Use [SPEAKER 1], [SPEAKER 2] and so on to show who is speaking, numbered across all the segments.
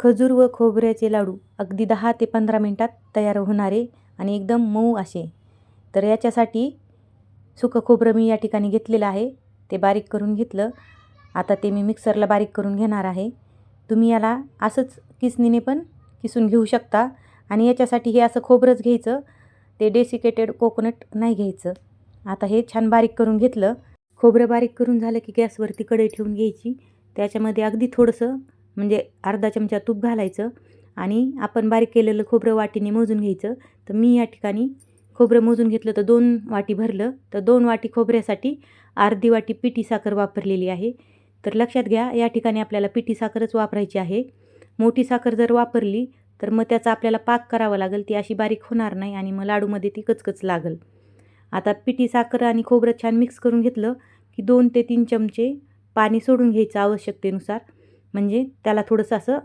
[SPEAKER 1] खजूर व खोबऱ्याचे लाडू अगदी दहा ते पंधरा मिनटात तयार होणारे आणि एकदम मऊ असे. तर याच्यासाठी सुकं खोबरं मी या ठिकाणी घेतलेलं आहे. ते बारीक करून घेतलं. आता ते मी मिक्सरला बारीक करून घेणार आहे. तुम्ही याला असंच किसनीने पण किसून घेऊ शकता आणि याच्यासाठी हे असं खोबरंच घ्यायचं. ते डेसिकेटेड कोकोनट नाही घ्यायचं. आता हे छान बारीक करून घेतलं. खोबरं बारीक करून झालं की गॅसवरती कढई ठेवून घ्यायची. त्याच्यामध्ये अगदी थोडंसं म्हणजे अर्धा चमचा तूप घालायचं आणि आपण बारीक केलेलं खोबरं वाटीने मोजून घ्यायचं. तर मी या ठिकाणी खोबरं मोजून घेतलं तर दोन वाटी भरलं. तर दोन वाटी खोबऱ्यासाठी अर्धी वाटी पिठी साखर वापरलेली आहे. तर लक्षात घ्या या ठिकाणी आपल्याला पिठी साखरच वापरायची आहे. मोठी साखर जर वापरली तर मग त्याचा आपल्याला पाक करावा लागेल. ती अशी बारीक होणार नाही आणि मग लाडूमध्ये ती कचकच लागेल. आता पिठी साखर आणि खोबरं छान मिक्स करून घेतलं की दोन ते तीन चमचे पाणी सोडून घ्यायचं आवश्यकतेनुसार. म्हणजे त्याला थोडंसं असं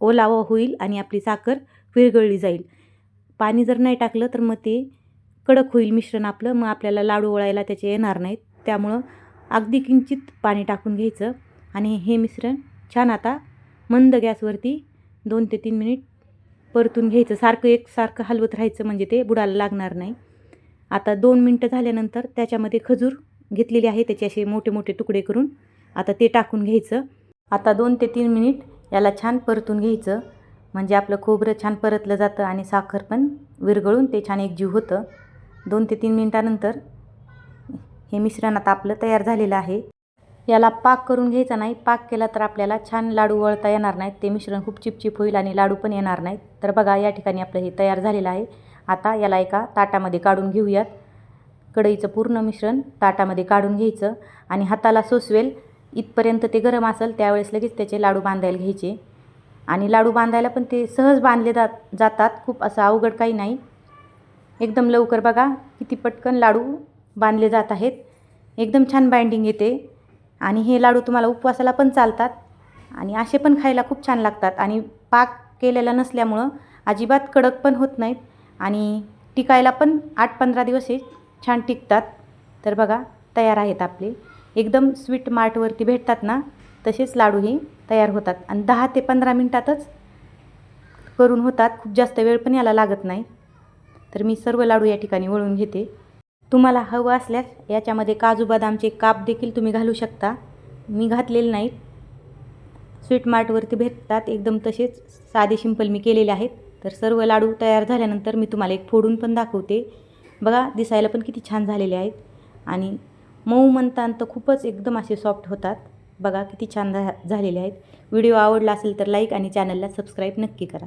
[SPEAKER 1] ओलावं होईल आणि आपली साखर विरघळली जाईल. पाणी जर नाही टाकलं तर मग ते कडक होईल मिश्रण आपलं. मग आपल्याला लाडू वळायला त्याचे येणार नाहीत. त्यामुळं अगदी किंचित पाणी टाकून घ्यायचं आणि हे मिश्रण छान आता मंद गॅसवरती दोन ते तीन मिनिट परतून घ्यायचं. सारखं एक सारखं हलवत राहायचं म्हणजे ते बुडायला लागणार नाही. आता दोन मिनटं झाल्यानंतर त्याच्यामध्ये खजूर घेतलेली आहे. त्याचे असे मोठे मोठे तुकडे करून आता ते टाकून घ्यायचं. आता दोन ते तीन मिनिट याला छान परतून घ्यायचं. म्हणजे आपलं खोबरं छान परतलं जातं आणि साखर पण विरघळून ते छान एकजीव होतं. दोन ते तीन मिनटानंतर हे मिश्रण आता आपलं तयार झालेलं आहे. याला पाक करून घ्यायचा नाही. पाक केला तर आपल्याला छान लाडू वळता येणार नाहीत. ते मिश्रण खूप चिपचिप होईल आणि लाडू पण येणार नाहीत. तर बघा या ठिकाणी आपलं हे तयार झालेलं आहे. आता याला एका ताटामध्ये काढून घेऊयात. कढईचं पूर्ण मिश्रण ताटामध्ये काढून घ्यायचं आणि हाताला सोसवेल. इथपर्यंत ते गरम असेल त्यावेळेस लगेच त्याचे लाडू बांधायला घ्यायचे. आणि लाडू बांधायला पण ते सहज बांधले जात जातात खूप असं अवघड काही नाही. एकदम लवकर बघा किती पटकन लाडू बांधले जात आहेत. एकदम छान बाइंडिंग येते. आणि हे लाडू तुम्हाला उपवासाला पण चालतात. आणि असे पण खायला खूप छान लागतात. आणि पाक केलेला नसल्यामुळं अजिबात कडक पण होत नाहीत. आणि टिकायला पण आठ पंधरा दिवस हे छान टिकतात. तर बघा तयार आहेत आपले. एकदम स्वीट मार्टवरती भेटतात ना तसेच लाडूही तयार होतात. आणि दहा ते पंधरा मिनटातच करून होतात. खूप जास्त वेळ पण याला लागत नाही. तर मी सर्व लाडू या ठिकाणी वळून घेते. तुम्हाला हवं असल्यास याच्यामध्ये काजू बदामचे काप देखील तुम्ही घालू शकता. मी घातलेले नाहीत. स्वीट मार्टवरती भेटतात. एकदम तसेच साधे सिंपल मी केलेले आहेत. तर सर्व लाडू तयार झाल्यानंतर मी तुम्हाला एक फोडून पण दाखवते. बघा दिसायला पण किती छान झालेले आहेत. आणि मऊ म्हणतात तर खूपच एकदम असे सॉफ्ट होतात. बघा किती छान झा झालेले आहेत. व्हिडिओ आवडला असेल तर लाईक आणि चॅनलला सबस्क्राईब नक्की करा.